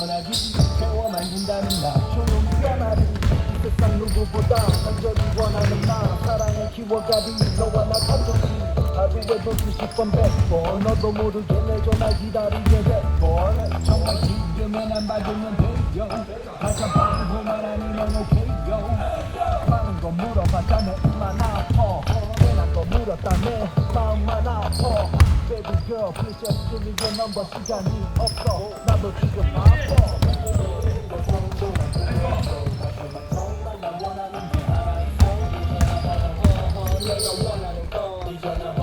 전화기 세워 만든다는 나. 조용히 하나를 이 세상 누구보다 간절히 원하는 나. 사랑을 키워가리 너와 나 감정이 하루에도 수십 번 백번 너도 모르게 내 전화 기다리게 될걸 정말 지금은 안 받으면 돼요. 가장 방구만 아니면 오케이요. 많은 거 물어봤다 내 입만 아파. 괜한 거 물었다 내 마음만 아파 Give me your number 시간이 없어 나도 지금 바빠 전화번호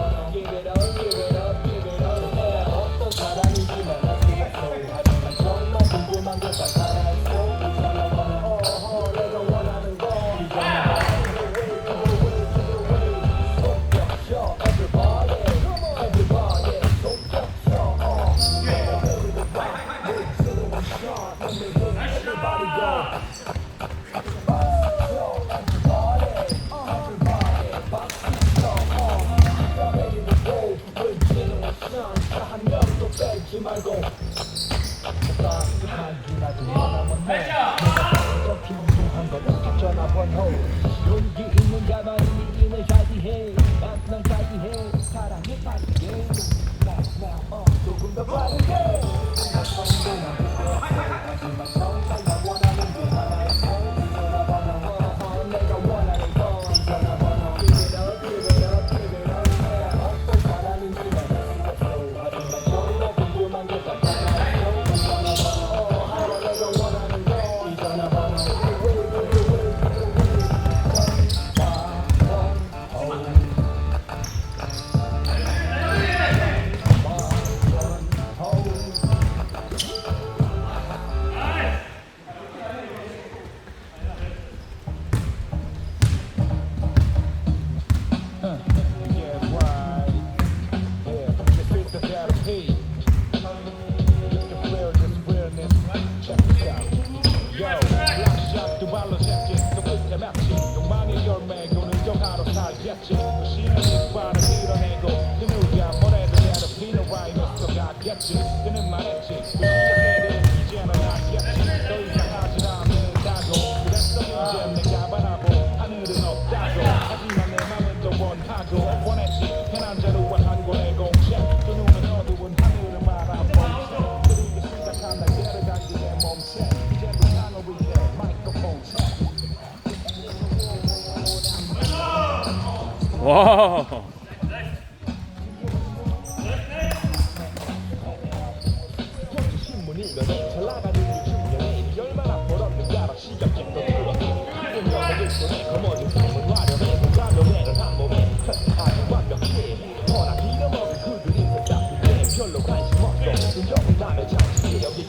와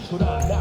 Sudan.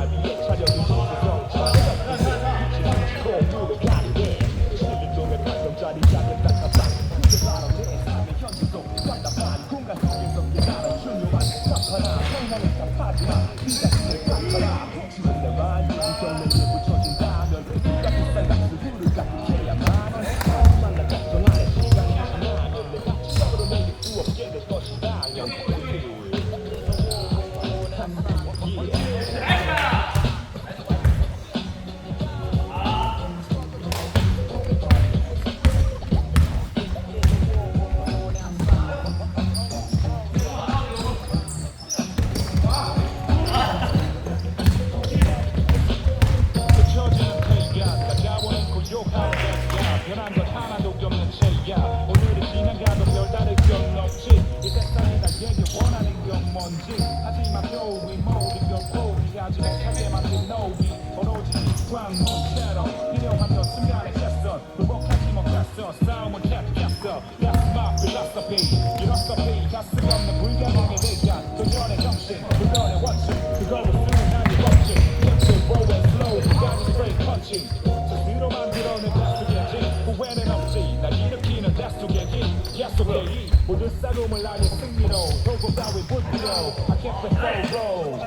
뭔지 하지만 겨우이 모든 걸 포기하지 못하게 만든 노이 오로지 광문처럼 필요한 건 순간의 최선 불복하지 못했어 싸움은 캡겼어 That's my philosophy philosophy 가슴 없는 불가능에 대한 도전의 정신 그거의 원칙 그거를 쓰는 나의 법칙 Simple, roll and slow 시간이 straight punching 스스로 만들어낸 다수겠지 후회는 없지 날 일으키는 다수겠지 약속의 이 모든 싸움을 나의 승리로 도구 따위 불필요 I can't let go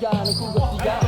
roll 자 이번 시간은 국어 시